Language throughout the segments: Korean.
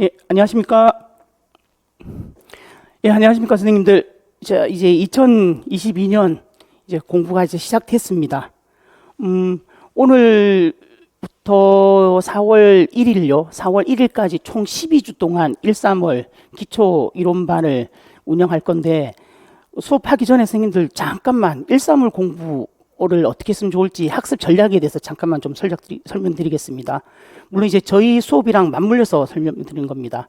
예, 안녕하십니까? 예, 안녕하십니까, 선생님들. 자, 이제 2022년 이제 공부가 이제 시작됐습니다. 음, 오늘부터 4월 1일요, 4월 1일까지 총 12주 동안 1, 3월 기초 이론반을 운영할 건데 수업하기 전에 선생님들 잠깐만 1, 3월 공부 를 어떻게 했으면 좋을지 학습 전략에 대해서 잠깐만 좀 설명, 설명드리겠습니다. 물론 이제 저희 수업이랑 맞물려서 설명드리는 겁니다.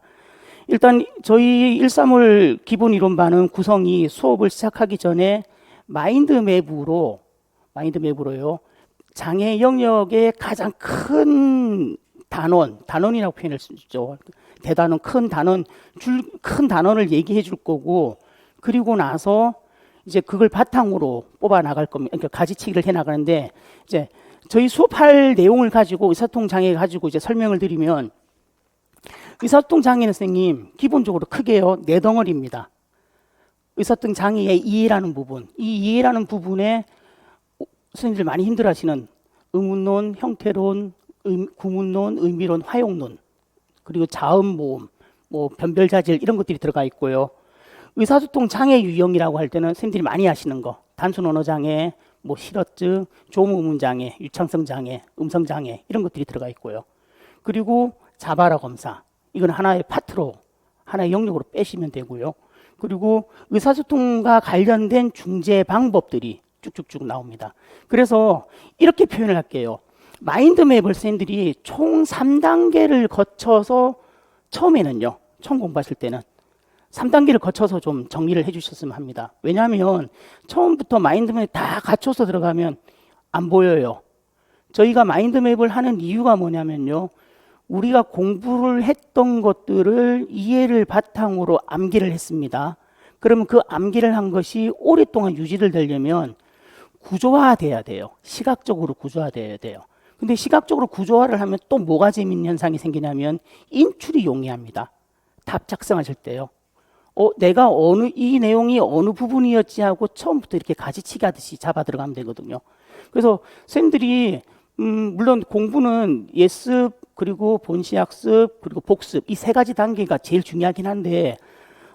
일단 저희 1, 3월 기본 이론반은 구성이 수업을 시작하기 전에 마인드 맵으로 마인드 맵으로요. 장애 영역의 가장 큰 단원, 단원이라고 표현할 수 있죠. 대단원, 큰 단원, 줄, 큰 단원을 얘기해 줄 거고, 그리고 나서 이제 그걸 바탕으로 뽑아 나갈 겁니다. 그러니까 가지치기를 해 나가는데, 이제 저희 수업할 내용을 가지고 의사통 장애 가지고 이제 설명을 드리면, 의사통 장애는 선생님, 기본적으로 크게요, 네 덩어리입니다. 의사통 장애의 이해라는 부분, 이 이해라는 부분에 선생님들 많이 힘들어하시는 의문론, 형태론, 의, 구문론, 의미론, 화용론, 그리고 자음 모음, 뭐 변별자질 이런 것들이 들어가 있고요. 의사소통 장애 유형이라고 할 때는 선생님들이 많이 아시는 거, 단순 언어 장애, 뭐 실어증, 조무문 장애, 유창성 장애, 음성 장애 이런 것들이 들어가 있고요. 그리고 자바라 검사, 이건 하나의 파트로 하나의 영역으로 빼시면 되고요. 그리고 의사소통과 관련된 중재 방법들이 쭉쭉쭉 나옵니다. 그래서 이렇게 표현을 할게요. 마인드맵을 선생님들이 총 3단계를 거쳐서 처음에는요. 처음 공부하실 때는 3단계를 거쳐서 좀 정리를 해 주셨으면 합니다. 왜냐하면 처음부터 마인드맵 다 갖춰서 들어가면 안 보여요. 저희가 마인드맵을 하는 이유가 뭐냐면요. 우리가 공부를 했던 것들을 이해를 바탕으로 암기를 했습니다. 그러면 그 암기를 한 것이 오랫동안 유지를 되려면 구조화돼야 돼요. 시각적으로 구조화돼야 돼요. 근데 시각적으로 구조화를 하면 또 뭐가 재밌는 현상이 생기냐면 인출이 용이합니다. 답 작성하실 때요. 어, 내가 어느 이 내용이 어느 부분이었지 하고 처음부터 이렇게 가지치기 하듯이 잡아 들어가면 되거든요. 그래서 쌤들이 음, 물론 공부는 예습 그리고 본시학습 그리고 복습 이 세 가지 단계가 제일 중요하긴 한데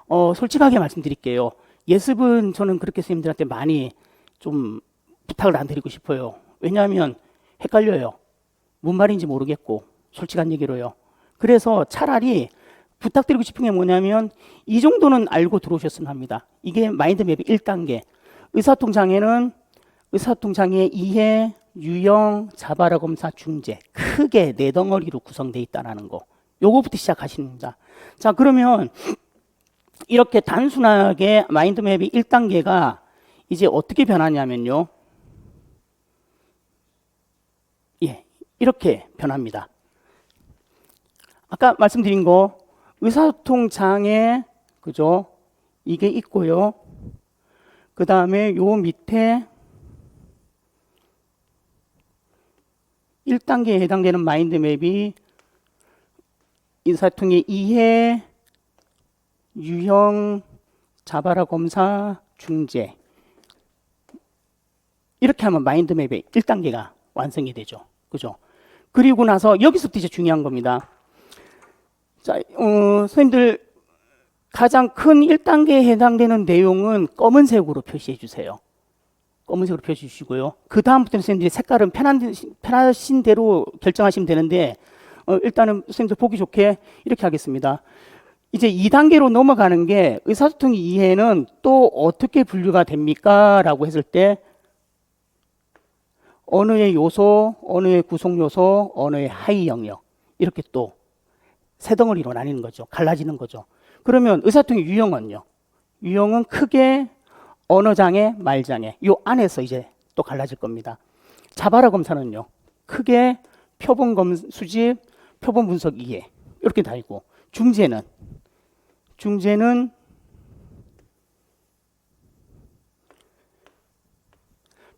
어, 솔직하게 말씀드릴게요. 예습은 저는 그렇게 선생님들한테 많이 좀 부탁을 안 드리고 싶어요. 왜냐하면 헷갈려요. 뭔 말인지 모르겠고 솔직한 얘기로요. 그래서 차라리 부탁드리고 싶은 게 뭐냐면 이 정도는 알고 들어오셨으면 합니다. 이게 마인드맵의 1단계. 의사소통 장애는 의사소통 장애 이해, 유형, 자바라 검사, 중재 크게 네 덩어리로 구성되어 있다는 거. 요거부터 시작하십니다. 자, 그러면 이렇게 단순하게 마인드맵이 1단계가 이제 어떻게 변하냐면요. 예, 이렇게 변합니다. 아까 말씀드린 거 의사소통 장애 그죠? 이게 있고요. 그 다음에 요 밑에 1단계에 해당되는 마인드맵이 의사소통의 이해, 유형, 자바라 검사, 중재 이렇게 하면 마인드맵의 1단계가 완성이 되죠. 그죠? 그리고 나서 여기서부터 이제 중요한 겁니다. 자, 어, 선생님들 가장 큰 1단계에 해당되는 내용은 검은색으로 표시해 주세요. 검은색으로 표시해 주시고요. 그 다음부터는 선생님들이 색깔은 편한, 편하신 대로 결정하시면 되는데 어, 일단은 선생님들 보기 좋게 이렇게 하겠습니다. 이제 2단계로 넘어가는 게 의사소통 이해는 또 어떻게 분류가 됩니까? 라고 했을 때 언어의 요소, 언어의 구성 요소, 언어의 하위 영역 이렇게 또 세 덩어리로 나뉘는 거죠. 갈라지는 거죠. 그러면 의사통의 유형은요. 유형은 크게 언어장애, 말장애 요 안에서 이제 또 갈라질 겁니다. 자바라 검사는요. 크게 표본 검 수집, 표본 분석 이해 이렇게 다 있고 중재는 중재는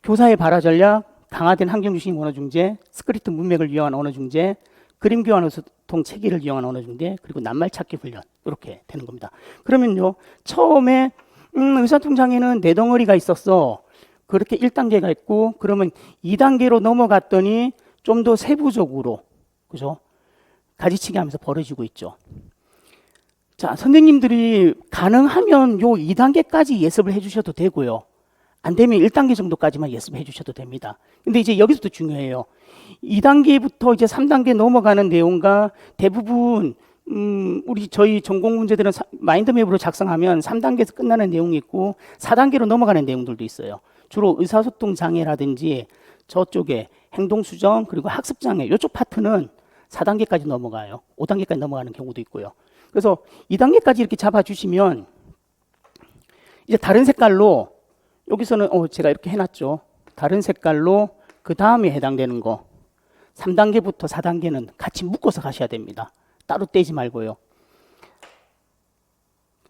교사의 발화 전략, 강화된 환경 중심 언어 중재, 스크립트 문맥을 이용한 언어 중재, 그림 교환 소통 체계를 이용한 언어 중재, 그리고 낱말 찾기 훈련 이렇게 되는 겁니다. 그러면요 처음에 음, 의사소통 장애는 네 덩어리가 있었어. 그렇게 1단계가 있고 그러면 2단계로 넘어갔더니 좀 더 세부적으로 그죠? 가지치기 하면서 벌어지고 있죠. 자, 선생님들이 가능하면 요 2단계까지 예습을 해 주셔도 되고요. 안 되면 1단계 정도까지만 예습해 주셔도 됩니다. 근데 이제 여기서도 중요해요. 2단계부터 이제 3단계 넘어가는 내용과 대부분 음, 우리 저희 전공 문제들은 사- 마인드맵으로 작성하면 3단계에서 끝나는 내용이 있고 4단계로 넘어가는 내용들도 있어요. 주로 의사소통 장애라든지 저쪽에 행동 수정 그리고 학습 장애 이쪽 파트는 4단계까지 넘어가요. 5단계까지 넘어가는 경우도 있고요. 그래서 2단계까지 이렇게 잡아 주시면 이제 다른 색깔로 여기서는 어 제가 이렇게 해 놨죠. 다른 색깔로 그 다음에 해당되는 거 3단계부터 4단계는 같이 묶어서 가셔야 됩니다. 따로 떼지 말고요.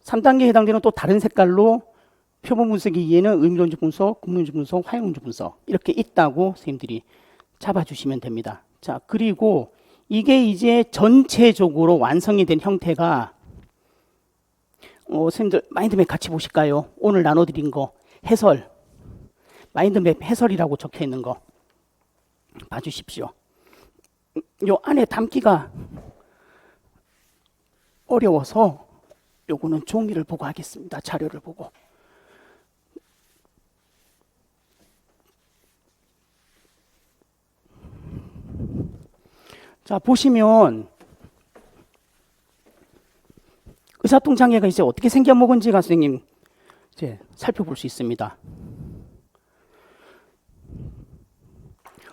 3단계에 해당되는 또 다른 색깔로 표본 분석 이에는 의미론적 분석, 국론적 분석, 화용론적 분석 이렇게 있다고 선생님들이 잡아주시면 됩니다. 자 그리고 이게 이제 전체적으로 완성이 된 형태가 어, 선생님들 마인드맵 같이 보실까요? 오늘 나눠드린 거 해설 마인드맵 해설이라고 적혀 있는 거 봐주십시오. 요 안에 담기가 어려워서 요거는 종이를 보고 하겠습니다. 자료를 보고. 자, 보시면 의사통 장애가 이제 어떻게 생겨 먹은지가 선생님 이제 살펴볼 수 있습니다.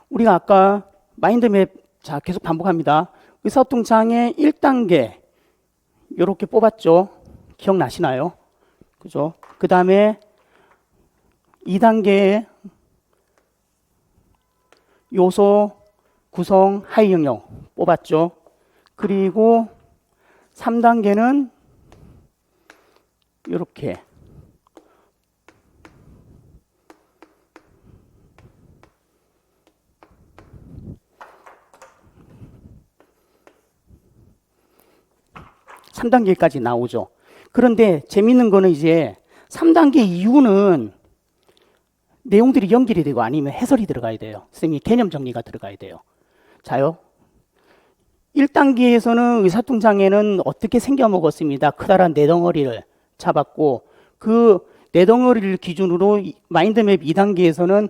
우리가 아까 마인드맵 자 계속 반복합니다. 의사소통 장애 1단계 이렇게 뽑았죠. 기억나시나요? 그죠? 그 다음에 2단계 요소 구성 하위 영역 뽑았죠. 그리고 3단계는 이렇게 삼단계까지 나오죠. 그런데 재밌는 거는 이제 3단계 이후는 내용들이 연결이 되고 아니면 해설이 들어가야 돼요. 선생님 개념 정리가 들어가야 돼요. 자요. 1단계에서는 의사통 장애는 어떻게 생겨 먹었습니다. 크다란 내덩어리를 잡았고 그 내덩어리를 기준으로 이- 마인드맵 2단계에서는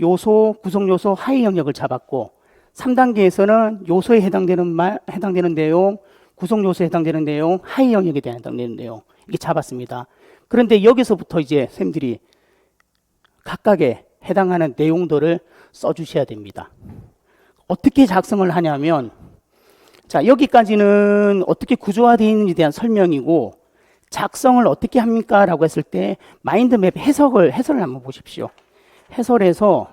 요소, 구성 요소, 하위 영역을 잡았고 3단계에서는 요소에 해당되는 말, 해당되는 내용, 구성 요소에 해당되는 내용, 하위 영역에 대한 해당되는 내용 이게 잡았습니다. 그런데 여기서부터 이제 쌤들이 각각에 해당하는 내용들을 써주셔야 됩니다. 어떻게 작성을 하냐면 자 여기까지는 어떻게 구조화되어 있는지에 대한 설명이고 작성을 어떻게 합니까? 라고 했을 때 마인드맵 해석을 해설을 한번 보십시오. 해설에서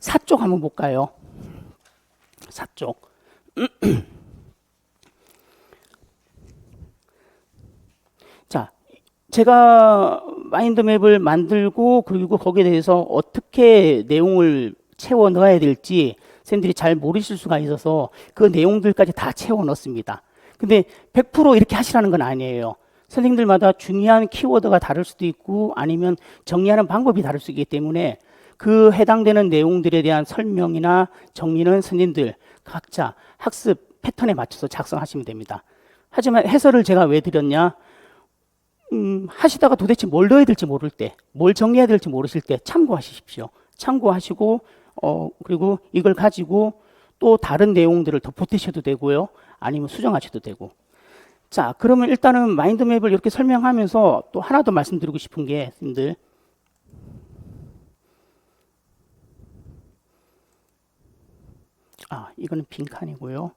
사쪽 한번 볼까요? 사쪽. 자, 제가 마인드맵을 만들고 그리고 거기에 대해서 어떻게 내용을 채워 넣어야 될지 쌤들이 잘 모르실 수가 있어서 그 내용들까지 다 채워 넣습니다. 근데 100% 이렇게 하시라는 건 아니에요. 선생님들마다 중요한 키워드가 다를 수도 있고 아니면 정리하는 방법이 다를 수 있기 때문에 그 해당되는 내용들에 대한 설명이나 정리는 선생님들 각자 학습 패턴에 맞춰서 작성하시면 됩니다. 하지만 해설을 제가 왜 드렸냐? 음, 하시다가 도대체 뭘 넣어야 될지 모를 때, 뭘 정리해야 될지 모르실 때 참고하십시오. 참고하시고, 어, 그리고 이걸 가지고 또 다른 내용들을 더 보태셔도 되고요. 아니면 수정하셔도 되고. 자, 그러면 일단은 마인드맵을 이렇게 설명하면서 또 하나 더 말씀드리고 싶은 게, 님들. 아, 이거는 빈칸이고요.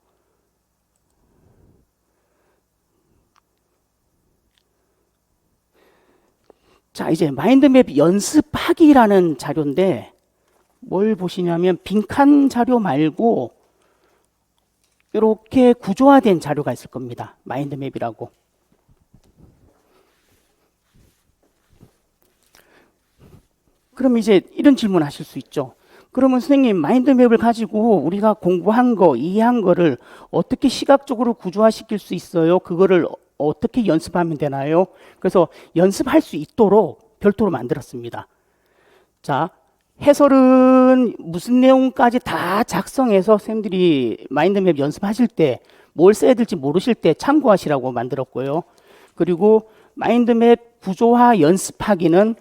자, 이제 마인드맵 연습하기라는 자료인데 뭘 보시냐면 빈칸 자료 말고 이렇게 구조화된 자료가 있을 겁니다. 마인드맵이라고. 그럼 이제 이런 질문 하실 수 있죠. 그러면 선생님 마인드맵을 가지고 우리가 공부한 거, 이해한 거를 어떻게 시각적으로 구조화시킬 수 있어요? 그거를 어- 어떻게 연습하면 되나요? 그래서 연습할 수 있도록 별도로 만들었습니다. 자, 해설은 무슨 내용까지 다 작성해서 선생님들이 마인드맵 연습하실 때 뭘 써야 될지 모르실 때 참고하시라고 만들었고요. 그리고 마인드맵 구조화 연습하기는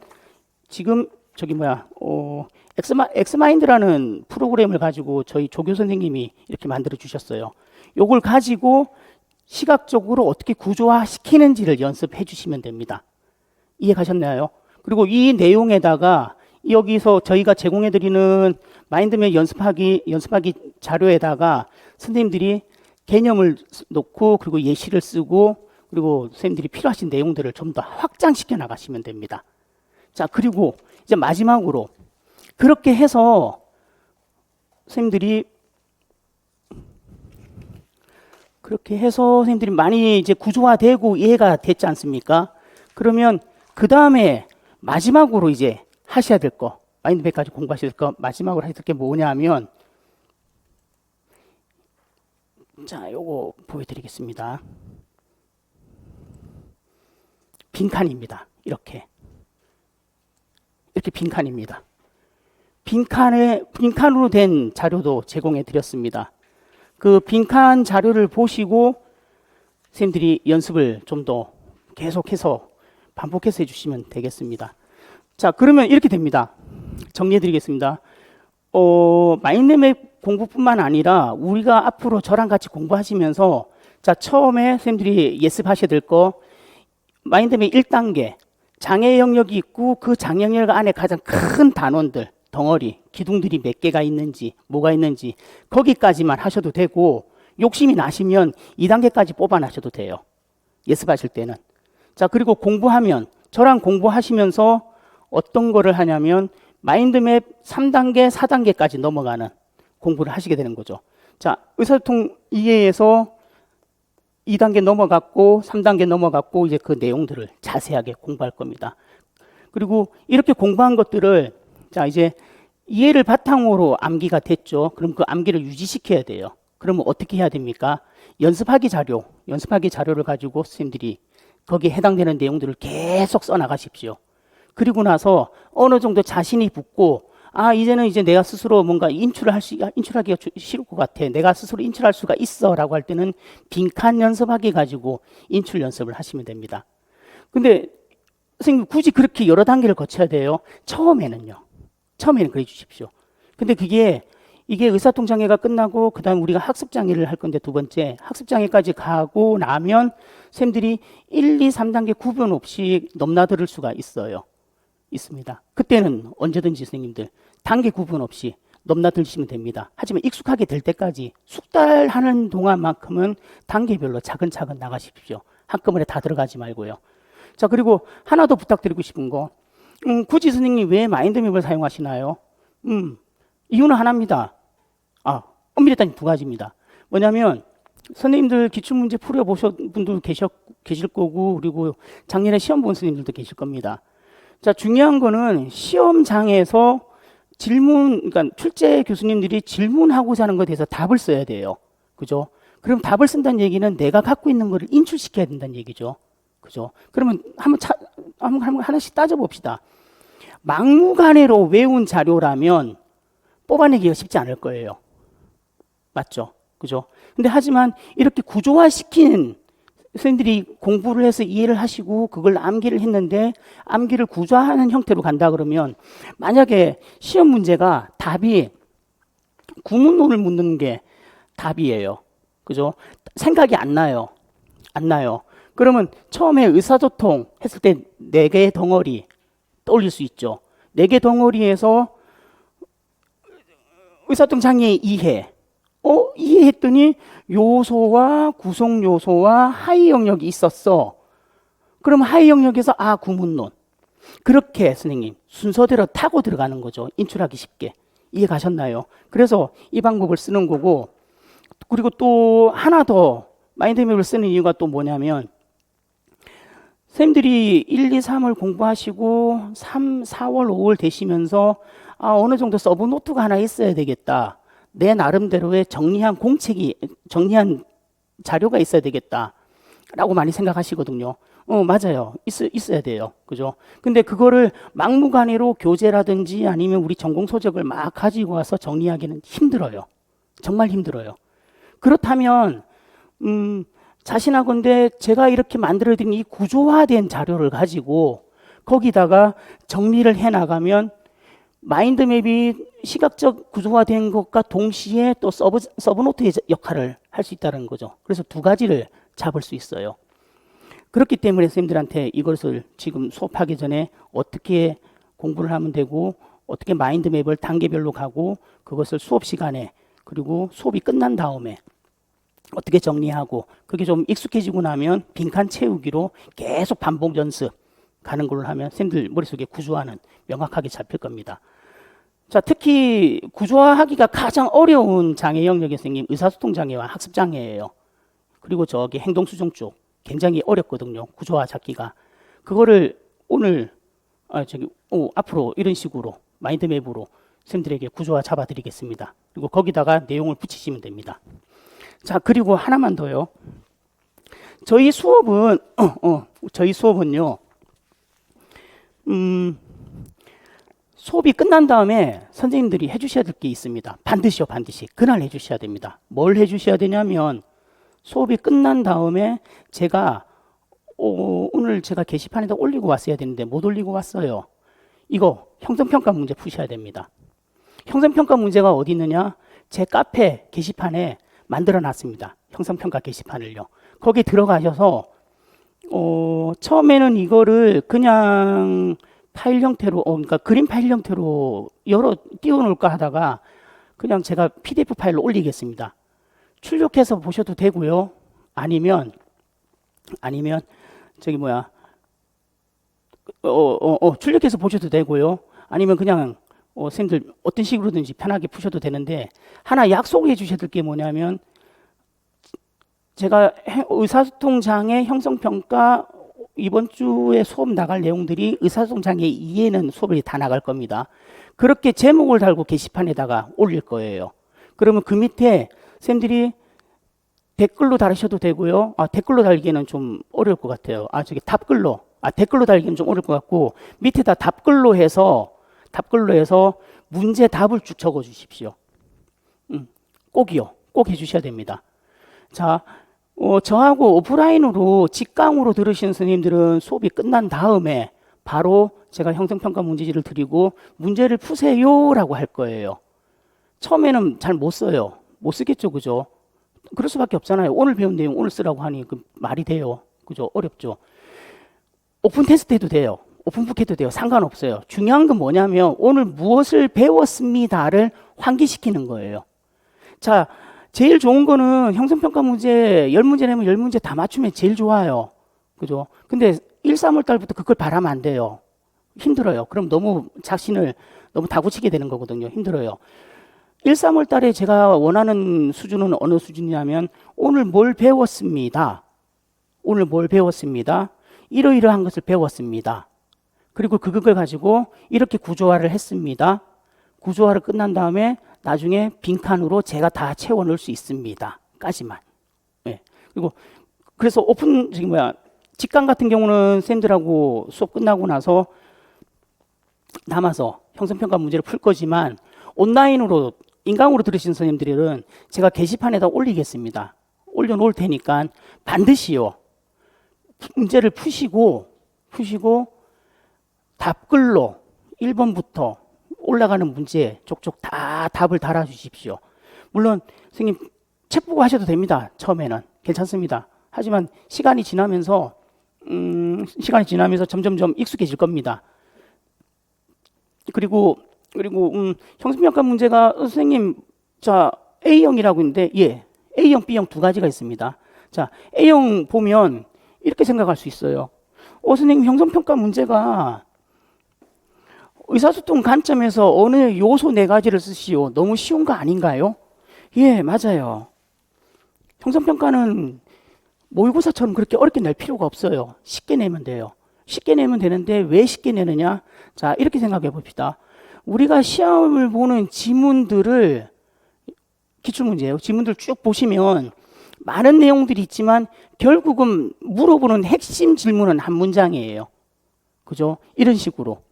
지금 저기 뭐야 어 엑스마, 엑스마인드라는 프로그램을 가지고 저희 조교 선생님이 이렇게 만들어 주셨어요. 요걸 가지고 시각적으로 어떻게 구조화 시키는지를 연습해 주시면 됩니다. 이해 가셨나요? 그리고 이 내용에다가 여기서 저희가 제공해 드리는 마인드맵 연습하기 연습하기 자료에다가 선생님들이 개념을 쓰- 놓고 그리고 예시를 쓰고 그리고 선생님들이 필요하신 내용들을 좀 더 확장시켜 나가시면 됩니다. 자, 그리고 이제 마지막으로 그렇게 해서 선생님들이 그렇게 해서 선생님들이 많이 이제 구조화되고 이해가 됐지 않습니까? 그러면 그 다음에 마지막으로 이제 하셔야 될 거, 마인드맵까지 공부하셔야 될 거, 마지막으로 하셔야 될 게 뭐냐 하면, 자, 요거 보여드리겠습니다. 빈칸입니다. 이렇게. 이렇게 빈칸입니다. 빈칸에, 빈칸으로 된 자료도 제공해 드렸습니다. 그 빈칸 자료를 보시고 선생님들이 연습을 좀 더 계속해서 반복해서 해주시면 되겠습니다. 자, 그러면 이렇게 됩니다. 정리해 드리겠습니다. 어, 마인드맵 공부뿐만 아니라 우리가 앞으로 저랑 같이 공부하시면서 자, 처음에 선생님들이 예습하셔야 될 거 마인드맵 1단계 장애 영역이 있고 그 장애 영역 안에 가장 큰 단원들 덩어리 기둥들이 몇 개가 있는지 뭐가 있는지 거기까지만 하셔도 되고 욕심이 나시면 2단계까지 뽑아나셔도 돼요. 예습하실 때는. 자, 그리고 공부하면 저랑 공부하시면서 어떤 거를 하냐면 마인드맵 3단계, 4단계까지 넘어가는 공부를 하시게 되는 거죠. 자, 의사소통 이해에서 2단계 넘어갔고 3단계 넘어갔고 이제 그 내용들을 자세하게 공부할 겁니다. 그리고 이렇게 공부한 것들을 자 이제 이해를 바탕으로 암기가 됐죠. 그럼 그 암기를 유지시켜야 돼요. 그러면 어떻게 해야 됩니까? 연습하기 자료, 연습하기 자료를 가지고 선생님들이 거기에 해당되는 내용들을 계속 써 나가십시오. 그리고 나서 어느 정도 자신이 붙고 아 이제는 이제 내가 스스로 뭔가 인출을 할 수 인출하기가 주- 싫을 것 같아. 내가 스스로 인출할 수가 있어라고 할 때는 빈칸 연습하기 가지고 인출 연습을 하시면 됩니다. 근데 선생님 굳이 그렇게 여러 단계를 거쳐야 돼요. 처음에는요. 처음에는 그래 주십시오. 근데 그게 이게 의사통장애가 끝나고 그다음 우리가 학습장애를 할 건데 두 번째 학습장애까지 가고 나면 쌤들이 1, 2, 3단계 구분 없이 넘나들 수가 있어요. 있습니다. 그때는 언제든지 선생님들 단계 구분 없이 넘나들시면 됩니다. 하지만 익숙하게 될 때까지 숙달하는 동안만큼은 단계별로 차근차근 나가십시오. 한꺼번에 다 들어가지 말고요. 자 그리고 하나 더 부탁드리고 싶은 거 음, 굳이 선생님 왜 마인드맵을 사용하시나요? 음, 이유는 하나입니다. 아, 엄밀히 따지면 두 가지입니다. 뭐냐면 선생님들 기출문제 풀어보신 분도 계셨, 계실 거고 그리고 작년에 시험 본 선생님들도 계실 겁니다. 자, 중요한 거는 시험장에서 질문, 그러니까 출제 교수님들이 질문하고자 하는 것에 대해서 답을 써야 돼요. 그죠? 그럼 답을 쓴다는 얘기는 내가 갖고 있는 거를 인출시켜야 된다는 얘기죠. 그죠? 그러면 한번 차, 한번 하나씩 따져봅시다. 막무가내로 외운 자료라면 뽑아내기가 쉽지 않을 거예요. 맞죠? 그죠? 근데 하지만 이렇게 구조화시킨 선생님들이 공부를 해서 이해를 하시고 그걸 암기를 했는데 암기를 구조화하는 형태로 간다 그러면 만약에 시험 문제가 답이 구문론을 묻는 게 답이에요. 그죠? 생각이 안 나요. 안 나요. 그러면 처음에 의사소통 했을 때 네 개의 덩어리 떠올릴 수 있죠. 네 개 덩어리에서 의사소통 장애 이해. 어, 이해했더니 요소와 구성 요소와 하위 영역이 있었어. 그럼 하위 영역에서 아, 구문론. 그렇게 선생님 순서대로 타고 들어가는 거죠. 인출하기 쉽게. 이해 가셨나요? 그래서 이 방법을 쓰는 거고 그리고 또 하나 더 마인드맵을 쓰는 이유가 또 뭐냐면 선생님들이 1, 2, 3을 공부하시고 3, 4월, 5월 되시면서 아, 어느 정도 서브 노트가 하나 있어야 되겠다. 내 나름대로의 정리한 공책이 정리한 자료가 있어야 되겠다. 라고 많이 생각하시거든요. 어, 맞아요. 있, 있어야 돼요. 그죠? 근데 그거를 막무가내로 교재라든지 아니면 우리 전공 소적을 막 가지고 와서 정리하기는 힘들어요. 정말 힘들어요. 그렇다면, 음, 자신하건대 제가 이렇게 만들어드린 이 구조화된 자료를 가지고 거기다가 정리를 해 나가면 마인드맵이 시각적 구조화된 것과 동시에 또 서브, 서브노트의 역할을 할 수 있다는 거죠. 그래서 두 가지를 잡을 수 있어요. 그렇기 때문에 선생님들한테 이것을 지금 수업하기 전에 어떻게 공부를 하면 되고 어떻게 마인드맵을 단계별로 가고 그것을 수업 시간에 그리고 수업이 끝난 다음에 어떻게 정리하고 그게 좀 익숙해지고 나면 빈칸 채우기로 계속 반복 연습 가는 걸로 하면 선생님들 머릿속에 구조화는 명확하게 잡힐 겁니다. 자, 특히 구조화하기가 가장 어려운 장애 영역의 선생님 의사소통 장애와 학습 장애예요. 그리고 저기 행동 수정 쪽 굉장히 어렵거든요. 구조화 잡기가. 그거를 오늘 아 저기 오, 앞으로 이런 식으로 마인드맵으로 선생님들에게 구조화 잡아 드리겠습니다. 그리고 거기다가 내용을 붙이시면 됩니다. 자, 그리고 하나만 더요. 저희 수업은 어, 어, 저희 수업은요. 음, 수업이 끝난 다음에 선생님들이 해주셔야 될 게 있습니다. 반드시요, 반드시. 그날 해주셔야 됩니다. 뭘 해주셔야 되냐면, 수업이 끝난 다음에 제가, 어, 오늘 제가 게시판에다 올리고 왔어야 되는데 못 올리고 왔어요. 이거 형성평가 문제 푸셔야 됩니다. 형성평가 문제가 어디 있느냐? 제 카페 게시판에 만들어 놨습니다. 형성평가 게시판을요. 거기 들어가셔서, 어, 처음에는 이거를 그냥 파일 형태로, 어, 그러니까 그림 파일 형태로 열어 띄워놓을까 하다가 그냥 제가 PDF 파일로 올리겠습니다. 출력해서 보셔도 되고요. 아니면, 아니면, 저기 뭐야, 어, 어, 어, 출력해서 보셔도 되고요. 아니면 그냥, 어, 선생님들 어떤 식으로든지 편하게 푸셔도 되는데, 하나 약속해 주셔야 될 게 뭐냐면, 제가 해- 의사소통 장애 형성평가 이번 주에 수업 나갈 내용들이 의사소통 장애 이해는 수업이 다 나갈 겁니다. 그렇게 제목을 달고 게시판에다가 올릴 거예요. 그러면 그 밑에 쌤들이 댓글로 달으셔도 되고요. 아, 댓글로 달기에는 좀 어려울 것 같아요. 아, 저기 답글로. 아, 댓글로 달기는 좀 어려울 것 같고 밑에다 답글로 해서 답글로 해서 문제 답을 쭉 적어 주십시오. 음, 꼭이요. 꼭 해주셔야 됩니다. 자, 어, 저하고 오프라인으로 직강으로 들으신 스님들은 수업이 끝난 다음에 바로 제가 형성평가 문제지를 드리고 문제를 푸세요라고 할 거예요. 처음에는 잘 못 써요. 못 쓰겠죠, 그죠? 그럴 수밖에 없잖아요. 오늘 배운 내용 오늘 쓰라고 하니 그 말이 돼요. 그죠? 어렵죠. 오픈 테스트 해도 돼요. 오픈북 해도 돼요. 상관없어요. 중요한 건 뭐냐면 오늘 무엇을 배웠습니다를 환기시키는 거예요. 자, 제일 좋은 거는 형성평가 문제 10문제 내면 10문제 다 맞추면 제일 좋아요. 그죠? 근데 1, 3월 달부터 그걸 바라면 안 돼요. 힘들어요. 그럼 너무 자신을 너무 다구치게 되는 거거든요. 힘들어요. 1, 3월 달에 제가 원하는 수준은 어느 수준이냐면 오늘 뭘 배웠습니다. 오늘 뭘 배웠습니다. 이러이러한 것을 배웠습니다. 그리고 그걸 가지고 이렇게 구조화를 했습니다. 구조화를 끝난 다음에 나중에 빈칸으로 제가 다 채워 넣을 수 있습니다. 까지만. 예. 그리고 그래서 오픈 저기 뭐야 직강 같은 경우는 쌤들하고 수업 끝나고 나서 남아서 형성평가 문제를 풀 거지만 온라인으로 인강으로 들으신 선생님들은 제가 게시판에다 올리겠습니다. 올려놓을 테니까 반드시요 문제를 푸시고 푸시고 답글로 1번부터 올라가는 문제 족족 다 답을 달아 주십시오. 물론 선생님 책 보고 하셔도 됩니다. 처음에는 괜찮습니다. 하지만 시간이 지나면서 음, 시간이 지나면서 점점점 익숙해질 겁니다. 그리고 그리고 음, 형성평가 문제가 어, 선생님 자 A형이라고 있는데 예 A형, B형 두 가지가 있습니다. 자 A형 보면 이렇게 생각할 수 있어요. 어 선생님 형성평가 문제가 의사소통 관점에서 어느 요소 네 가지를 쓰시오. 너무 쉬운 거 아닌가요? 예, 맞아요. 형성평가는 모의고사처럼 그렇게 어렵게 낼 필요가 없어요. 쉽게 내면 돼요. 쉽게 내면 되는데 왜 쉽게 내느냐? 자, 이렇게 생각해 봅시다. 우리가 시험을 보는 지문들을 기출문제예요. 지문들 쭉 보시면 많은 내용들이 있지만 결국은 물어보는 핵심 질문은 한 문장이에요. 그죠? 이런 식으로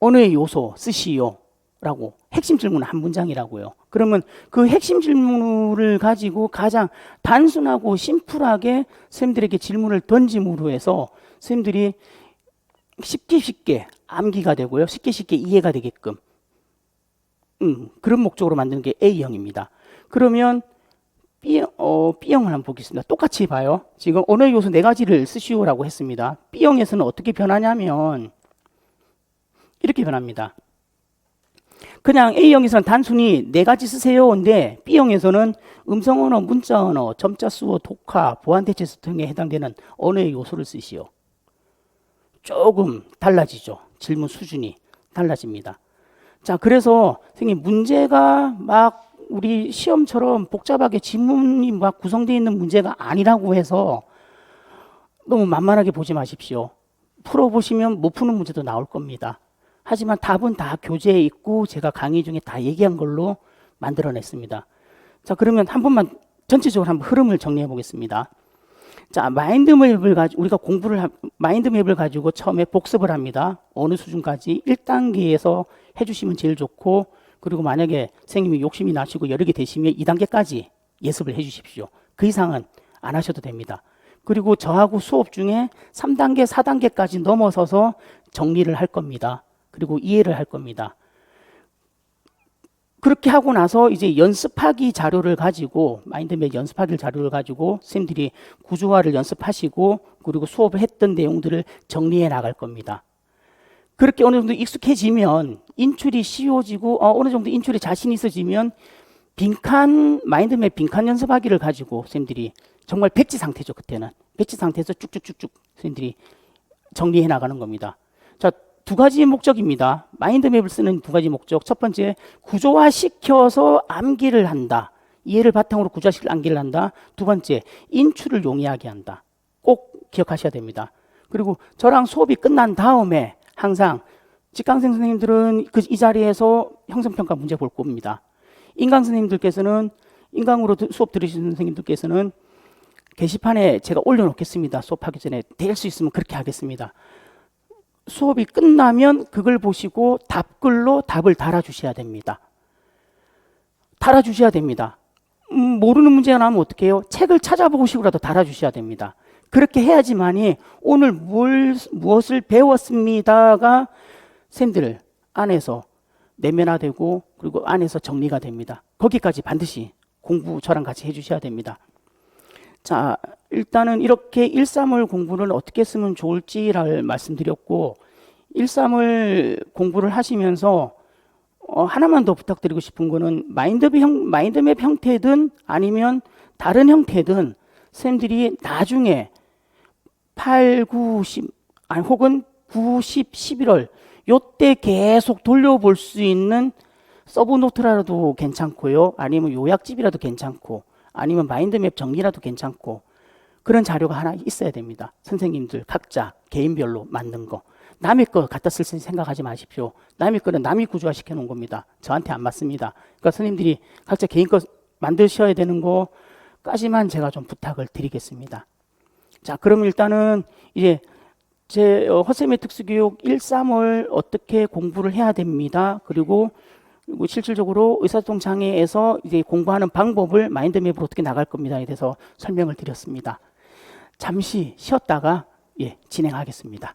언어의 요소 쓰시오 라고 핵심 질문은 한 문장이라고요. 그러면 그 핵심 질문을 가지고 가장 단순하고 심플하게 선생님들에게 질문을 던짐으로 해서 선생님들이 쉽게 쉽게 암기가 되고요. 쉽게 쉽게 이해가 되게끔 음, 그런 목적으로 만드는 게 A형입니다. 그러면 B, 어, B형을 한번 보겠습니다. 똑같이 봐요. 지금 언어 요소 네 가지를 쓰시오라고 했습니다. B형에서는 어떻게 변하냐면 이렇게 변합니다. 그냥 A형에서는 단순히 네 가지 쓰세요인데 B형에서는 음성 언어, 문자 언어, 점자 수어, 독화, 보안 대체수 등에 해당되는 언어의 요소를 쓰시오. 조금 달라지죠. 질문 수준이 달라집니다. 자, 그래서 선생님 문제가 막 우리 시험처럼 복잡하게 지문이 막 구성되어 있는 문제가 아니라고 해서 너무 만만하게 보지 마십시오. 풀어보시면 못 푸는 문제도 나올 겁니다. 하지만 답은 다 교재에 있고 제가 강의 중에 다 얘기한 걸로 만들어냈습니다. 자, 그러면 한 번만 전체적으로 한번 흐름을 정리해 보겠습니다. 자, 마인드맵을 가지고 우리가 공부를 하- 마인드맵을 가지고 처음에 복습을 합니다. 어느 수준까지 1단계에서 해 주시면 제일 좋고 그리고 만약에 선생님이 욕심이 나시고 개 되시면 2단계까지 예습을 해 주십시오. 그 이상은 안 하셔도 됩니다. 그리고 저하고 수업 중에 3단계, 4단계까지 넘어서서 정리를 할 겁니다. 그리고 이해를 할 겁니다. 그렇게 하고 나서 이제 연습하기 자료를 가지고 마인드맵 연습하기 자료를 가지고 선생님들이 구조화를 연습하시고 그리고 수업을 했던 내용들을 정리해 나갈 겁니다. 그렇게 어느 정도 익숙해지면 인출이 쉬워지고 어, 어느 정도 인출에 자신 있어지면 빈칸 마인드맵 빈칸 연습하기를 가지고 선생님들이 정말 백지 상태죠 그때는 백지 상태에서 쭉쭉쭉쭉 선생님들이 정리해 나가는 겁니다. 자, 두 가지 목적입니다. 마인드맵을 쓰는 두 가지 목적. 첫 번째, 구조화시켜서 암기를 한다. 이해를 바탕으로 구조화시켜 암기를 한다. 두 번째, 인출을 용이하게 한다. 꼭 기억하셔야 됩니다. 그리고 저랑 수업이 끝난 다음에 항상 직강생 선생님들은 그 이 자리에서 형성평가 문제 볼 겁니다. 인강 선생님들께서는 인강으로 드- 수업 들으시는 선생님들께서는 게시판에 제가 올려놓겠습니다. 수업하기 전에 될 수 있으면 그렇게 하겠습니다. 수업이 끝나면 그걸 보시고 답글로 답을 달아주셔야 됩니다. 달아주셔야 됩니다. 음, 모르는 문제가 나오면 어떻게 해요? 책을 찾아보시고라도 달아주셔야 됩니다. 그렇게 해야지만이 오늘 뭘, 무엇을 배웠습니다가 쌤들 안에서 내면화되고 그리고 안에서 정리가 됩니다. 거기까지 반드시 공부 저랑 같이 해주셔야 됩니다. 자, 일단은 이렇게 135을 공부를 어떻게 쓰면 좋을지를 말씀드렸고 135을 공부를 하시면서 어, 하나만 더 부탁드리고 싶은 거는 마인드맵, 형, 마인드맵 형태든 아니면 다른 형태든 선생님들이 나중에 8, 9, 10 아니 혹은 9, 10, 11월 요때 계속 돌려볼 수 있는 서브노트라도 괜찮고요. 아니면 요약집이라도 괜찮고 아니면 마인드맵 정리라도 괜찮고 그런 자료가 하나 있어야 됩니다. 선생님들 각자 개인별로 만든 거. 남의 거 갖다 쓸 생각하지 마십시오. 남의 거는 남이 구조화 시켜 놓은 겁니다. 저한테 안 맞습니다. 그러니까 선생님들이 각자 개인 거 만드셔야 되는 거까지만 제가 좀 부탁을 드리겠습니다. 자, 그럼 일단은 이제 제 어, 허쌤의 특수교육 1, 3월 어떻게 공부를 해야 됩니다. 그리고 그리고 실질적으로 의사소통 장애에서 이제 공부하는 방법을 마인드맵으로 어떻게 나갈 겁니다에 대해서 설명을 드렸습니다. 잠시 쉬었다가 예, 진행하겠습니다.